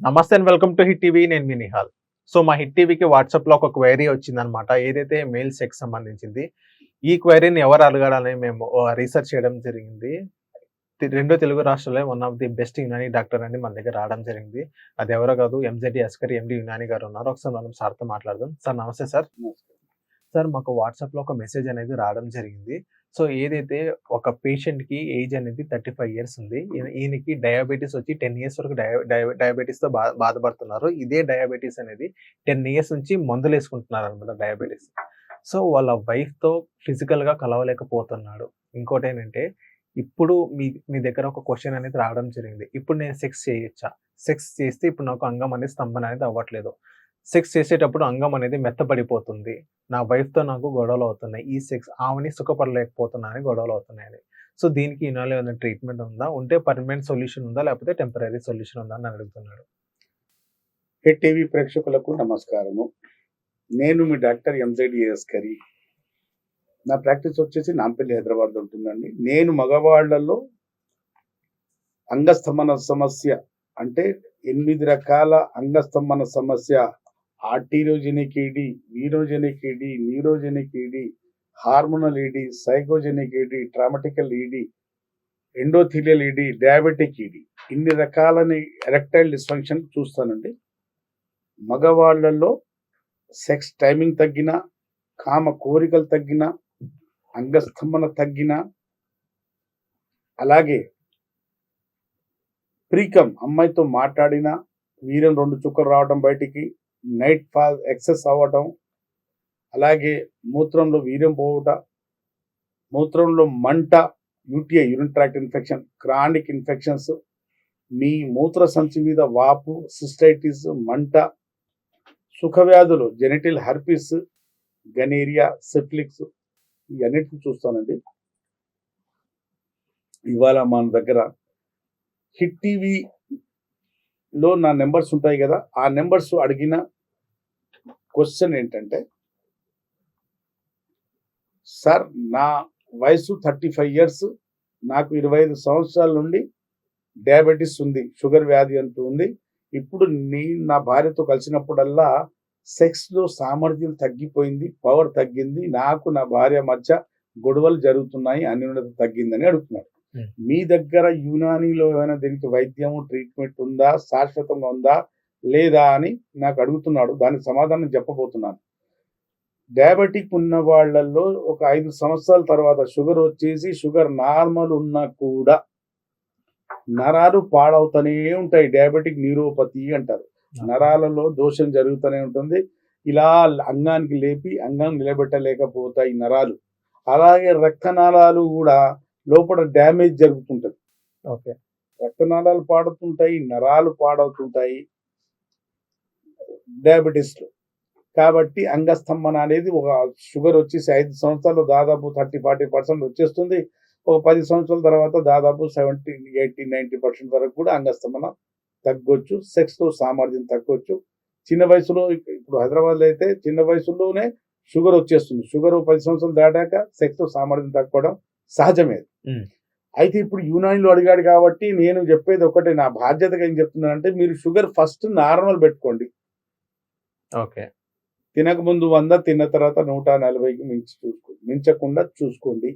నమస్తే and welcome to Hit TV. నేను మీ నిహాల్. సో మా హిట్ టీవీకి వాట్సాప్లో ఒక క్వైరీ వచ్చిందనమాట ఏదైతే మెయిల్ సెక్స్ సంబంధించింది ఈ క్వైరీని ఎవరు అడగాలని మేము రీసెర్చ్ చేయడం జరిగింది. రెండో తెలుగు రాష్ట్రాల్లో one of the best Unani doctor అని మన దగ్గర రావడం జరిగింది. అది ఎవరో కాదు ఎంజెడి అస్కర్ ఎండి యునాని గారు ఉన్నారు. ఒకసారి మనం సార్తో మాట్లాడదాం. సార్ నమస్తే సార్. సార్ మాకు వాట్సాప్లో ఒక మెసేజ్ అనేది రావడం జరిగింది. సో ఏదైతే ఒక పేషెంట్కి ఏజ్ అనేది థర్టీ ఫైవ్ ఇయర్స్ ఉంది ఈయనకి డయాబెటీస్ వచ్చి టెన్ ఇయర్స్ వరకు డయాబెటీస్తో బా బాధపడుతున్నారు. ఇదే డయాబెటీస్ అనేది టెన్ ఇయర్స్ నుంచి మందులు వేసుకుంటున్నారు అనమాట డయాబెటీస్. సో వాళ్ళ వైఫ్తో ఫిజికల్గా కలవలేకపోతున్నాడు. ఇంకోటి ఏంటంటే ఇప్పుడు మీ మీ దగ్గర ఒక క్వశ్చన్ అనేది రావడం జరిగింది. ఇప్పుడు నేను సెక్స్ చేయొచ్చా? సెక్స్ చేస్తే ఇప్పుడు నాకు అంగం అనేది స్తంభన అనేది అవ్వట్లేదు. సెక్స్ చేసేటప్పుడు అంగం అనేది మెత్తపడిపోతుంది. నా వైఫ్తో నాకు గొడవలు అవుతున్నాయి. ఈ సెక్స్ ఆమెని సుఖపడలేకపోతున్నానని గొడవలు అవుతున్నాయని సో దీనికి ఇనాలో ఏమైనా ట్రీట్మెంట్ ఉందా? ఉంటే పర్మనెంట్ సొల్యూషన్ ఉందా? లేకపోతే టెంపరీ సొల్యూషన్ ఉందా? అని అడుగుతున్నాడు. హిట్ టీవీ ప్రేక్షకులకు నమస్కారము. నేను మీ డాక్టర్ ఎంజెడిఎస్ కరి. నా ప్రాక్టీస్ వచ్చేసి నాంపల్లి హైదరాబాద్లో ఉంటుందండి. నేను మగవాళ్ళలో అంగస్తంభన సమస్య అంటే ఎనిమిది రకాల అంగస్తంభన సమస్య ఆర్టీరోజెనిక్ ఈడి వీరోజెనిక్ ఈడి న్యూరోజెనిక్ ఈడి హార్మోనల్ ఈడి సైకోజెనిక్ ఈడి ట్రామటికల్ ఈడి ఎండోథీలియల్ ఈడి డయాబెటిక్ ఈడి ఇన్ని రకాలని ఎరెక్టైల్ డిస్ఫంక్షన్ చూస్తానండి. మగవాళ్ళల్లో సెక్స్ టైమింగ్ తగ్గిన కామ కోరికలు తగ్గిన అంగస్తంభన తగ్గిన అలాగే ప్రీకం అమ్మాయితో మాట్లాడిన వీరం రెండు చుక్కలు రావడం బయటికి నైట్ ఫాల్ ఎక్సెస్ అవ్వటం అలాగే మూత్రంలో వీర్యం పోవుట మూత్రంలో మంట UTI urine tract infection chronic infections మీ మూత్ర సంచి మీద వాపు సిస్టైటిస్ మంట సుఖవ్యాధులు జెనిటిల్ హర్పిస్ గనేరియా సెఫ్లిక్స్ ఇవన్నిటిని చూస్తానండి. ఇవాళ మన దగ్గర హిట్ టీవీలో నా నెంబర్స్ ఉంటాయి కదా ఆ నెంబర్స్ అడిగిన క్వశ్చన్ ఏంటంటే సార్ నా వయసు థర్టీ ఫైవ్ ఇయర్స్ నాకు ఇరవై ఐదు సంవత్సరాల నుండి డయాబెటీస్ ఉంది షుగర్ వ్యాధి అంటూ ఉంది. ఇప్పుడు నేను నా భార్యతో కలిసినప్పుడల్లా సెక్స్లో సామర్థ్యం తగ్గిపోయింది పవర్ తగ్గింది నాకు నా భార్య మధ్య గొడవలు జరుగుతున్నాయి అన్యోన్యత తగ్గిందని అడుగుతున్నారు. మీ దగ్గర యునానీలో ఏమైనా దీనికి వైద్యం ట్రీట్మెంట్ ఉందా శాశ్వతంగా ఉందా? లేదా అని నాకు అడుగుతున్నాడు. దానికి సమాధానం చెప్పబోతున్నాను. డయాబెటిక్ ఉన్న వాళ్ళల్లో ఒక ఐదు సంవత్సరాల తర్వాత షుగర్ వచ్చేసి షుగర్ నార్మల్ ఉన్నా కూడా నరాలు పాడవుతూనే ఉంటాయి. డయాబెటిక్ న్యూరోపతి అంటారు. నరాలలో దోషం జరుగుతూనే ఉంటుంది. ఇలా అంగానికి లేపి అంగం నిలబెట్టలేకపోతాయి నరాలు. అలాగే రక్తనాళాలు కూడా లోపల డ్యామేజ్ జరుగుతుంటది. ఓకే. రక్తనాళాలు పాడుతుంటాయి నరాలు పాడవుతుంటాయి. డయాబెటీస్లో కాబట్టి అంగస్తంభన అనేది ఒక షుగర్ వచ్చేసి ఐదు సంవత్సరాలు దాదాపు థర్టీ ఫార్టీ పర్సెంట్ వచ్చేస్తుంది. ఒక పది సంవత్సరాల తర్వాత దాదాపు సెవెంటీ ఎయిటీ నైంటీ పర్సెంట్ వరకు కూడా అంగస్తంభన తగ్గొచ్చు. సెక్స్లో సామర్థ్యం తగ్గొచ్చు. చిన్న వయసులో ఇప్పుడు హైదరాబాద్లో అయితే చిన్న వయసులోనే షుగర్ వచ్చేస్తుంది. షుగర్ పది సంవత్సరాలు దాటాక సెక్స్లో సామర్థ్యం తగ్గడం సహజమే. అయితే ఇప్పుడు యునానిలో అడిగాడు కాబట్టి నేను చెప్పేది ఒకటే. నా బాధ్యతగా ఏం చెప్తున్నానంటే మీరు షుగర్ ఫస్ట్ నార్మల్ పెట్టుకోండి. ఓకే. తినకముందు వంద తిన్న తర్వాత నూట నలభైకి మించి చూసుకోండి మించకుండా చూసుకోండి.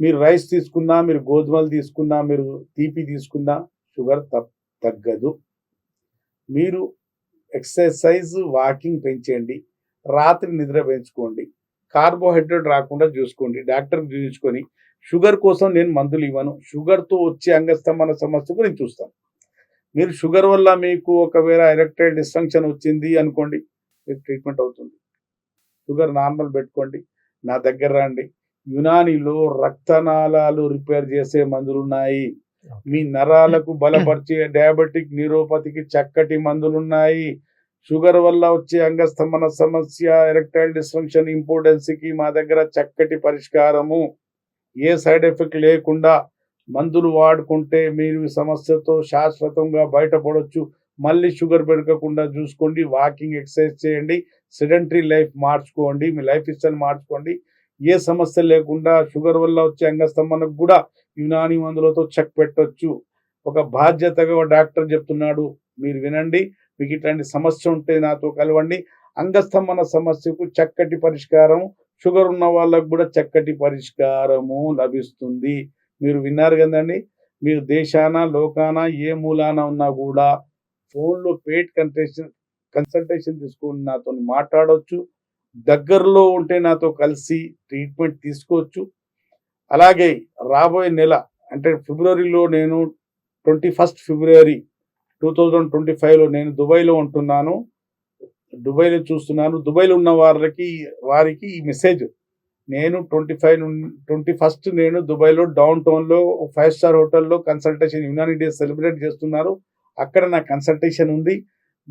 మీరు రైస్ తీసుకున్నా మీరు గోధుమలు తీసుకున్నా మీరు తీపి తీసుకున్నా షుగర్ తప్ తగ్గదు. మీరు ఎక్సర్సైజ్ వాకింగ్ పెంచండి రాత్రి నిద్ర పెంచుకోండి. కార్బోహైడ్రేట్ రాకుండా చూసుకోండి. డాక్టర్ చూపించుకొని షుగర్ కోసం నేను మందులు ఇవ్వను. షుగర్తో వచ్చే అంగస్తంభన సమస్యకు నేను చూస్తాను. మీరు షుగర్ వల్ల మీకు ఒకవేళ ఎరెక్టైల్ డిస్ఫంక్షన్ వచ్చింది అనుకోండి మీకు ట్రీట్మెంట్ అవుతుంది. షుగర్ నార్మల్ పెట్టుకోండి నా దగ్గర రండి. యునానిలో రక్తనాళాలు రిపేర్ చేసే మందులు ఉన్నాయి మీ నరాలకు బలపరిచే డయాబెటిక్ న్యూరోపతికి చక్కటి మందులు ఉన్నాయి షుగర్ వల్ల వచ్చే అంగస్తంభన సమస్య ఎరెక్టైల్ డిస్ఫంక్షన్ ఇంపార్టెన్స్కి మా దగ్గర చక్కటి పరిష్కారము. ఏ సైడ్ ఎఫెక్ట్ లేకుండా మందులు వాడుకుంటే మీరు సమస్యతో శాశ్వతంగా బయటపడవచ్చు మళ్ళీ షుగర్ పెరగకుండా చూసుకోండి వాకింగ్ ఎక్సర్సైజ్ చేయండి సెడెంటరీ లైఫ్ మార్చుకోండి మీ లైఫ్ స్టైల్ మార్చుకోండి. ఏ సమస్య లేకుండా షుగర్ వల్ల వచ్చే అంగస్తంభనకు కూడా యునాని మందులతో చెక్ పెట్టవచ్చు ఒక బాధ్యతగా ఒక డాక్టర్ చెప్తున్నాడు మీరు వినండి మీకు ఇట్లాంటి సమస్య ఉంటే నాతో కలవండి. అంగస్తంభన సమస్యకు చక్కటి పరిష్కారం షుగర్ ఉన్న వాళ్ళకు కూడా చక్కటి పరిష్కారము లభిస్తుంది. మీరు విన్నారు కదండి. మీరు దేశాన లోకాన ఏ మూలాన ఉన్నా కూడా ఫోన్లో పెయిడ్ కన్సల్టేషన్ కన్సల్టేషన్ తీసుకుని నాతో మాట్లాడవచ్చు దగ్గరలో ఉంటే నాతో కలిసి ట్రీట్మెంట్ తీసుకోవచ్చు. అలాగే రాబోయే నెల అంటే ఫిబ్రవరిలో నేను twenty first February two thousand twenty ఫైవ్లో నేను దుబాయ్లో ఉంటున్నాను. దుబాయ్లో చూస్తున్నాను. దుబాయ్లో ఉన్న వారికి వారికి ఈ మెసేజ్ నేను ట్వంటీ ఫైవ్ ట్వంటీ ఫస్ట్ నేను దుబాయ్లో డౌన్ టౌన్లో ఫైవ్ స్టార్ హోటల్లో కన్సల్టేషన్ యునాని డే సెలబ్రేట్ చేస్తున్నారు. అక్కడ నా కన్సల్టేషన్ ఉంది.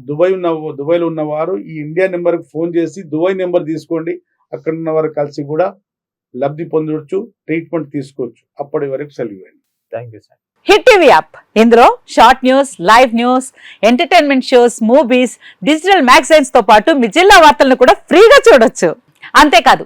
దుబాయ్ ఉన్న దుబాయ్లో ఉన్నవారు ఈ ఇండియా నెంబర్కి ఫోన్ చేసి దుబాయ్ నెంబర్ తీసుకోండి. అక్కడ ఉన్న వారు కలిసి కూడా లబ్ధి పొందవచ్చు ట్రీట్మెంట్ తీసుకోవచ్చు. అప్పటి వరకు సెలవు ఇవ్వండి. Thank you sir. Hit TV app. ఇందులో short news live news entertainment shows movies digital మ్యాగజైన్స్తో పాటు మీ జిల్లా వార్తలను కూడా ఫ్రీగా చూడొచ్చు. అంతేకాదు